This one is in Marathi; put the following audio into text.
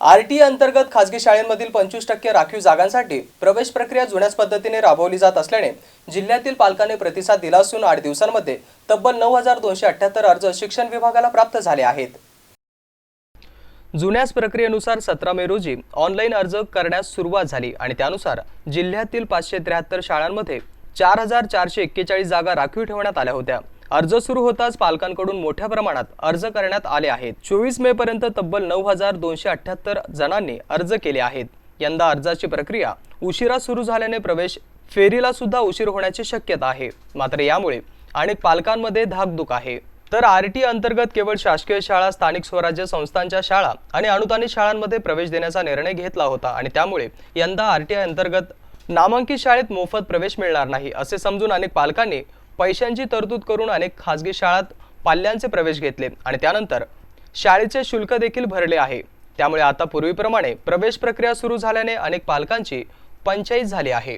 आर टी अंतर्गत खासगी शाळेमधील पंचवीस टक्के राखीव जागांसाठी प्रवेश प्रक्रिया जुन्याच पद्धतीने राबवली जात असल्याने जिल्ह्यातील पालकांनी प्रतिसाद दिला असून आठ दिवसांमध्ये तब्बल नऊ हजार दोनशे अठ्ठ्याहत्तर अर्ज शिक्षण विभागाला प्राप्त झाले आहेत. जुन्याच प्रक्रियेनुसार सतरा मे रोजी ऑनलाईन अर्ज करण्यास सुरुवात झाली आणि त्यानुसार जिल्ह्यातील पाचशे त्र्याहत्तर शाळांमध्ये चार हजार चारशे एक्केचाळीस जागा राखीव ठेवण्यात आल्या होत्या. अर्ज सुरू होताच पालकांकडून मोठ्या प्रमाणात अर्ज करण्यात आले आहेत. चोवीस मे पर्यंत तब्बल नऊ हजार दोनशे अठ्याहत्तर जणांनी अर्ज केले आहेत. यंदा अर्जाची प्रक्रिया उशिरा सुरू झाल्याने प्रवेश फेरीला सुद्धा उशीर होण्याची शक्यता आहे. मात्र यामुळे अनेक पालकांमध्ये धाकधूक आहे. तर आर टी अंतर्गत केवळ शासकीय शाळा स्थानिक स्वराज्य संस्थांच्या शाळा आणि अनुदानित शाळांमध्ये प्रवेश देण्याचा निर्णय घेतला होता आणि त्यामुळे यंदा आर टी आय अंतर्गत नामांकित शाळेत मोफत प्रवेश मिळणार नाही असे समजून अनेक पालकांनी पैशांची तरतूद करून अनेक खाजगी शाळात पाल्यांचे प्रवेश घेतले आणि त्यानंतर शाळेचे शुल्क देखील भरले आहे. त्यामुळे आता पूर्वीप्रमाणे प्रवेश प्रक्रिया सुरू झाल्याने अनेक पालकांची पंचायत झाली आहे.